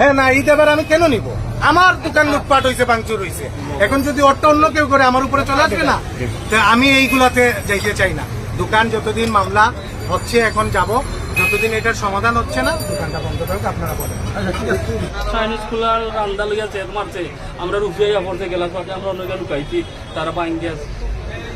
হ্যাঁ না, ঈদ এবার আমি কেন নিব? আমার দোকান লুটপাট হয়েছে ভাঙচুর হয়েছে এখন যদি অটো অন্য কেউ করে আমার উপরে চলে আসবে না আমি এইগুলাতে যাইতে চাই না। দোকান যতদিন মামলা হচ্ছে, এখন যাব। যতদিন এটার সমাধান হচ্ছে না, দোকানটা বন্ধ করবে আপনারা বলেন। চাইনিজ খোলার রান্দা মারছে। আমরা পড়তে গেলাম আমরা অন্য লুকাইছি, তারা বাইন গ্যাস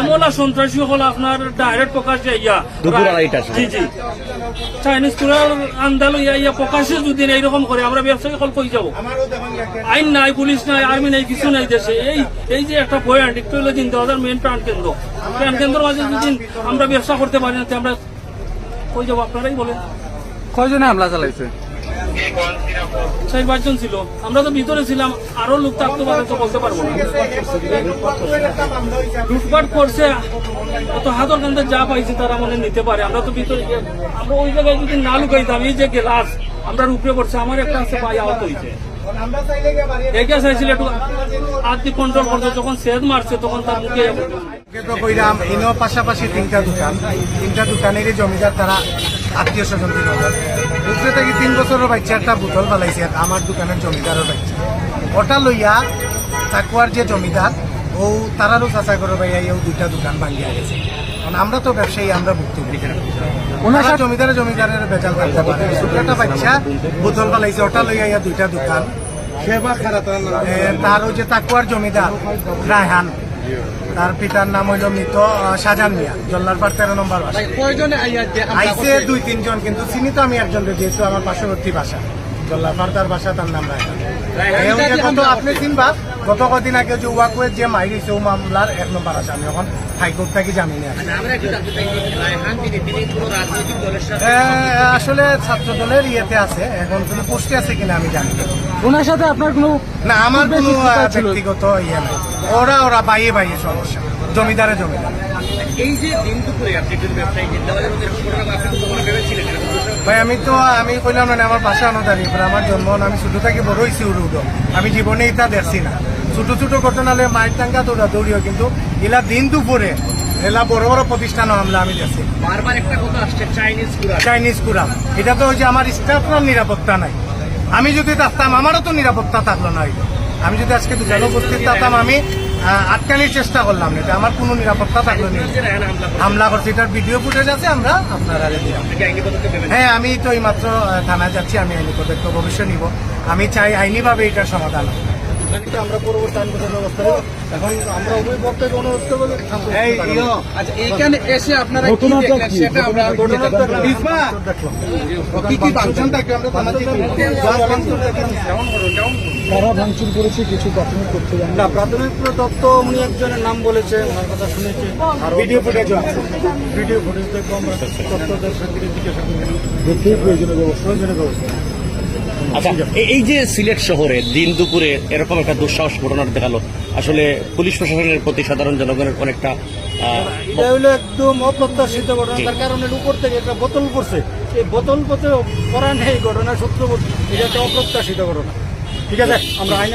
এমলা সন্ত্রাসী হল আপনার ডাইরেক্ট প্রকাশ ইয়া সময়। জি জি। চাইনিজ কুরার আন্দাল ইয়া ইয়া প্রকাশ্যে যদি এইরকম করে আমরা ব্যবসায়ী হল কই যাব? আইন নাই পুলিশ নাই আর্মি নাই কিছু নাই দেশে। এই এই যে একটা পয়েন্ট একটু হলে চিন্তা হাজার মেন প্রাণ কেন্দ্র। প্রাণ কেন্দ্র মাঝে যদি আমরা ব্যবসা করতে পারি না আমরা কই যাব? আপনারাই বলেন। কয়জনে হামলা চালাইছে? চার পাঁচজন ছিল। আমরা তো ভিতরে ছিলাম, আরও লোক তো বলতে পারব লুটপাট করছে, অত হাতর যা পাইছে তারা মনে নিতে পারে। আমরা তো ভিতরে আমরা ওই জায়গায় যদি না লুকাইতাম, এই যে গ্লাস, আমরা উপরে পড়ছে, আমার একটা আছে পায়ে আহত হয়েছে যখন সেদ মারছে, তখন পাশাপাশি জমিদার তারা আত্মীয় স্বজন হাজার উপরে থেকে তিন বছরের বাচ্চা একটা বোতল বালাইছে আমার দোকানের জমিদারের বাচ্চা ওটা লইয়া তাকুয়ার যে জমিদার ও তারারও চাচা করে ভাইয়া ও দুইটা দোকান ভাঙিয়া গেছে কারণ আমরা তো ব্যবসায়ী আমরা ভুক্তভোগী। ওনার জমিদারে জমিদারের বেজাল থাকতে পারে একটা বাচ্চা বোতল বালাইছে ওটা লইয়া ইয়া দুইটা দোকান। এ, তার ওই যে তাকুয়ার জমিদার রায়হান তার পিতার নাম হইল মৃত সাজান মিয়া জল্লারপাড় তেরো নম্বর বাসা। আইসে দুই তিনজন কিন্তু চিনি তো আমি একজনকে যেহেতু আমার পার্শ্ববর্তী বাসা। জল্লারপাড় তার বাসা তার নাম রায়হান। এই যে গত আপনি চিনবা? গত কদিন আগে যে ওয়াকুয়ের যে মাইরিছে ও মামলার এক নম্বর আসামি এখন হাইকোর্ট থেকে জামিনে আসলে ছাত্র দলের ইয়েতে আছে এখন কোনো পোস্টে আছে কিনা আমি জানি ওনার সাথে আপনার কোনো না আমার কোনো? ব্যক্তিগত ইয়ে নাই। ওরা ওরা বাইয়ে বাইয়ে সমস্যা। জমিদারে জমিদার। এই যে দিন দুপুরে আপনি একজন ব্যবসায়ী? ভাই আমি তো আমি কইলাম না আমার বাসা অনুদানি আমার জন্ম আমি ছোট থাকি বড় হয়েছি উড়ুডো আমি জীবনে এটা দেখছি না। ছোট ছোট ঘটনা হলে মায়ের টাঙ্গা দৌড়া দৌড়িও কিন্তু এলা দিন দুপুরে এলা বড় বড় প্রতিষ্ঠান হামলা আমি দেখছি। বারবার একটা কথা আসছে চাইনিজ কুরাম এটা তো যে আমার স্টাফরার নিরাপত্তা নাই। আমি যদি থাকতাম আমারও তো নিরাপত্তা থাকল না আমি যদি আজকে দুজন উপস্থিত থাকতাম আমি আটকানির চেষ্টা করলাম এটা আমার কোনো নিরাপত্তা থাকল না। হামলা করছি। এটার ভিডিও ফুটেজ আছে আমরা আপনার হ্যাঁ আমি তো এইমাত্র মাত্র থানায় যাচ্ছি আমি আইনি পদক্ষেপ অবশ্যই নিব। আমি চাই আইনিভাবে এটার সমাধান আমরা পরবর্তী আইন ব্যবস্থা নেব। এখন আমরা উভয় পক্ষকে অনুরোধ করব আচ্ছা এইখানে এসে আপনারা কি দেখলেন? সেটা আমরা ঘটনার তো দেখলাম। কি কি বাঞ্ছন থাকবে আমরা তারা ভাঙচুর করেছে কিছু প্রাথমিক তথ্য না প্রাথমিক তত্ত্ব উনি একজনের নাম বলেছে ওনার কথা শুনেছি। আর ভিডিও ফুটেজও আছে। ভিডিও ফুটেজ দেখব আমরা। তত্ত্বদের সাথে জিজ্ঞাসা করব দেখতেই প্রয়োজনীয় ব্যবস্থা। প্রয়োজনীয় ব্যবস্থা। আচ্ছা এই যে সিলেট শহরে দিন দুপুরে এরকম একটা দুঃসাহস ঘটনা দেখাল আসলে পুলিশ প্রশাসনের প্রতি সাধারণ জনগণের অনেকটা আহ, এটা হলো একদম অপ্রত্যাশিত ঘটনা। তার কারণে উপর থেকে একটা বোতল পড়ছে। এই বোতল পথে পড়া নেই ঘটনা সূত্র এটা একটা অপ্রত্যাশিত ঘটনা। ঠিক আছে আমরা আইন